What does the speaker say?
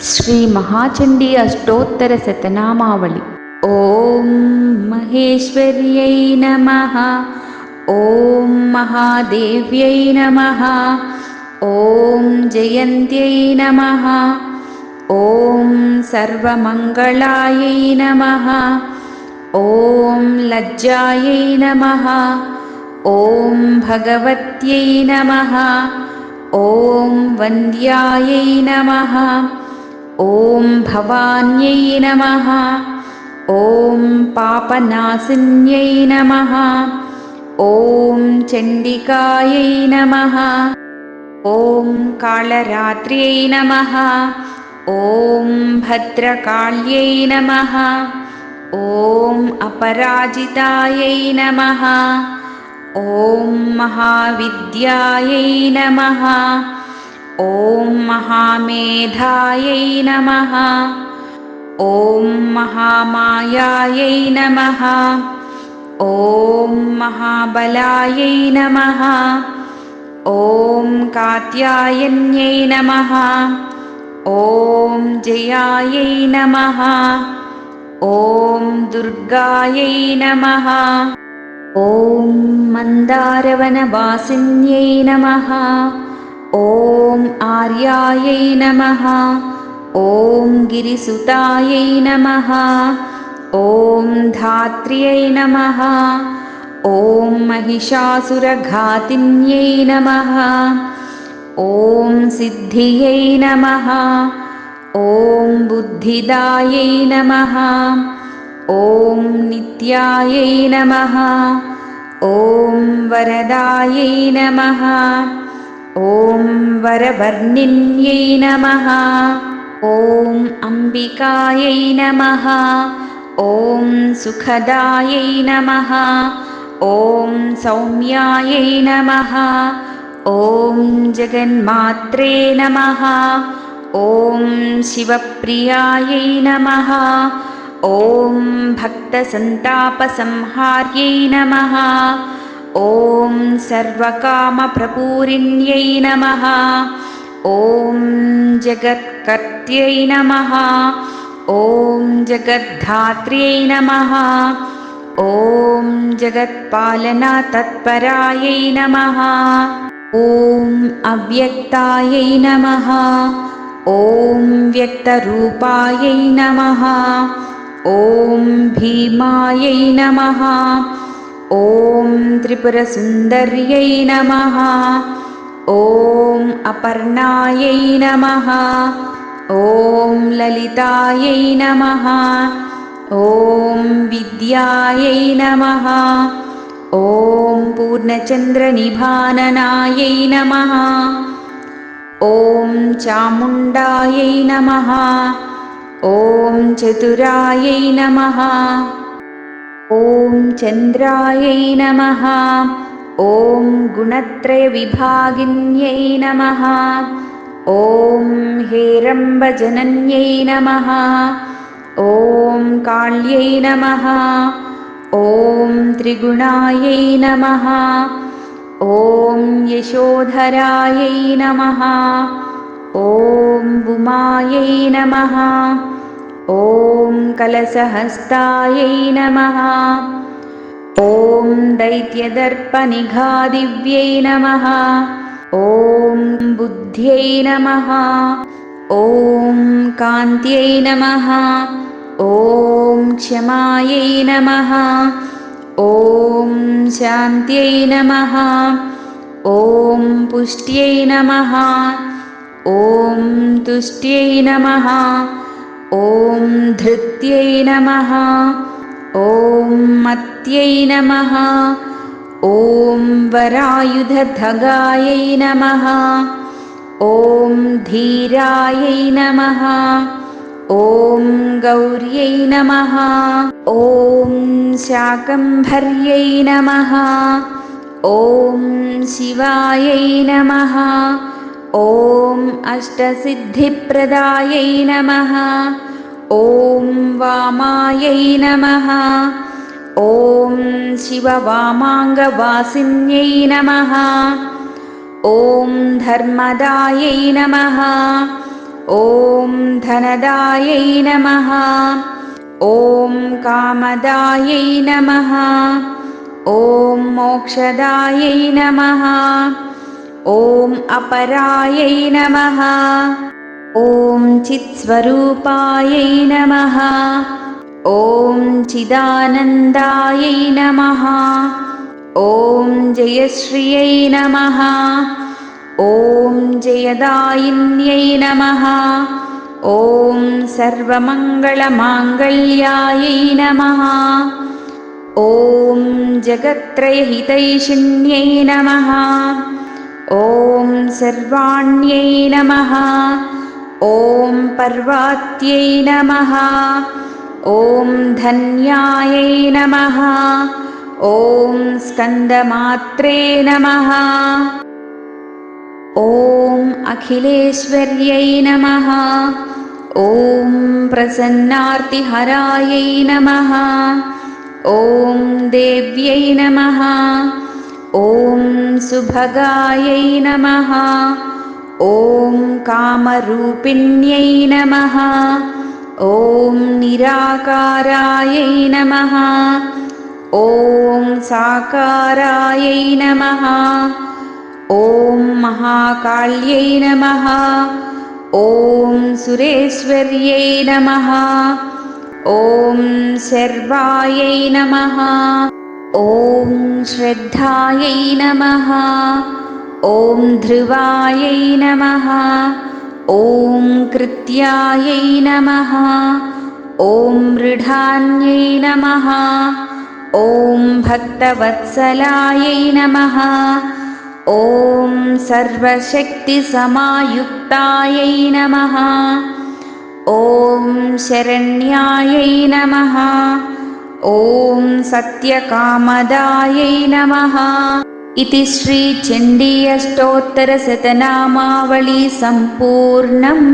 श्रीमहाचण्डी अष्टोत्तरशतनामावळि ॐ महेश्वर्यै नमः। ॐ महादेव्यै नमः। ॐ जयन्त्यै नमः। ॐ सर्वमङ्गलायै नमः। ॐ लज्जायै नमः। ॐ भगवत्यै नमः। ॐ वन्द्यायै नमः ॐ भवान्यै नमः। ॐ पापनासिन्यै नमः। ॐ चण्डिकायै नमः। ॐ कालरात्र्यै नमः। ॐ भद्रकाल्यै नमः। ॐ अपराजितायै नमः। ॐ महाविद्यायै नमः ॐ महामेधायै नमः। ॐ महामायायै नमः। ॐ महाबलायै नमः। ॐ कात्यायन्यै नमः। ॐ जयायै नमः। ॐ दुर्गायै नमः। ॐ मन्दारवनवासिन्यै नमः ॐ आर्यायै नमः। ॐ गिरिसुतायै नमः। ॐ धात्र्यै नमः। ॐ महिषासुरघातिन्यै नमः। ॐ सिद्धियै नमः। ॐ बुद्धिदायै नमः। ॐ नित्यायै नमः। ॐ वरदायै नमः ॐ वरवर्णिन्यै नमः। ॐ अम्बिकायै नमः। ॐ सुखदायै नमः। ॐ सौम्यायै नमः। ॐ जगन्मात्रे नमः। ॐ शिवप्रियायै नमः। ॐ भक्तसन्तापसंहार्यै नमः ॐ सर्वकामप्रपूरिण्यै नमः। ॐ जगत्कर्त्यै नमः। ॐ जगद्धात्र्यै नमः। ॐ जगत्पालनातत्परायै नमः। ॐ अव्यक्तायै नमः। ॐ व्यक्तरूपायै नमः। ॐ भीमायै नमः ॐ त्रिपुरसुन्दर्यै नमः। ॐ अपर्णायै नमः। ॐ ललितायै नमः। ॐ विद्यायै नमः। ॐ पूर्णचन्द्रनिभाननायै नमः। ॐ चामुण्डायै नमः। ॐ चतुरायै नमः ॐ चन्द्रायै नमः। ॐ गुणत्रयविभागिन्यै नमः। ॐ हेरम्बजनन्यै नमः। ॐ काल्यै नमः। ॐ त्रिगुणायै नमः। ॐ यशोधरायै नमः। ॐ उमायै नमः ॐ कलसहस्तायै नमः। ॐ दैत्यदर्पनिघादिव्यै नमः। ॐ बुद्ध्यै नमः। ॐ कान्त्यै नमः। ॐ क्षमायै नमः। ॐ शान्त्यै नमः। ॐ पुष्ट्यै नमः। ॐ तुष्ट्यै नमः ॐ धृत्यै नमः। ॐ मत्यै नमः। ॐ वरायुधधगायै नमः। ॐ धीरायै नमः। ॐ गौर्यै नमः। ॐ शाकम्भर्यै नमः। ॐ शिवायै नमः ॐ अष्टसिद्धिप्रदायै नमः। ॐ वामायै नमः। ॐ शिववामाङ्गवासिन्यै नमः। ॐ धर्मदायै नमः। ॐ धनदायै नमः। ॐ कामदायै नमः। ॐ मोक्षदायै नमः ॐ अपरायै नमः। ॐ चित्स्वरूपायै नमः। ॐ चिदानन्दायै नमः। ॐ जयश्रियै नमः। ॐ जयदायिन्यै नमः। ॐ सर्वमङ्गलमाङ्गल्यायै नमः। ॐ जगत्त्रयहितैषिण्यै नमः ॐ सर्वाण्यै नमः। ॐ पर्वात्यै नमः। ॐ धन्यायै नमः। ॐ स्कन्दमात्रे नमः। ॐ अखिलेश्वर्यै नमः। ॐ प्रसन्नार्तिहरायै नमः। ॐ देव्यै नमः ॐ सुभगायै नमः। ॐ कामरूपिण्यै नमः। ॐ निराकारायै नमः। ॐ साकारायै नमः। ॐ महाकाल्यै नमः। ॐ सुरेश्वर्यै नमः। ॐ शर्वायै नमः ॐ श्रद्धायै नमः। ॐ ध्रुवायै नमः। ॐ कृत्यायै नमः। ॐ मृढान्यै नमः। ॐ भक्तवत्सलायै नमः। ॐ सर्वशक्तिसमायुक्तायै नमः। ॐ शरण्यायै नमः ॐ सत्यकामदायै नमः इति श्रीचण्डी अष्टोत्तरशतनामावली सम्पूर्णम्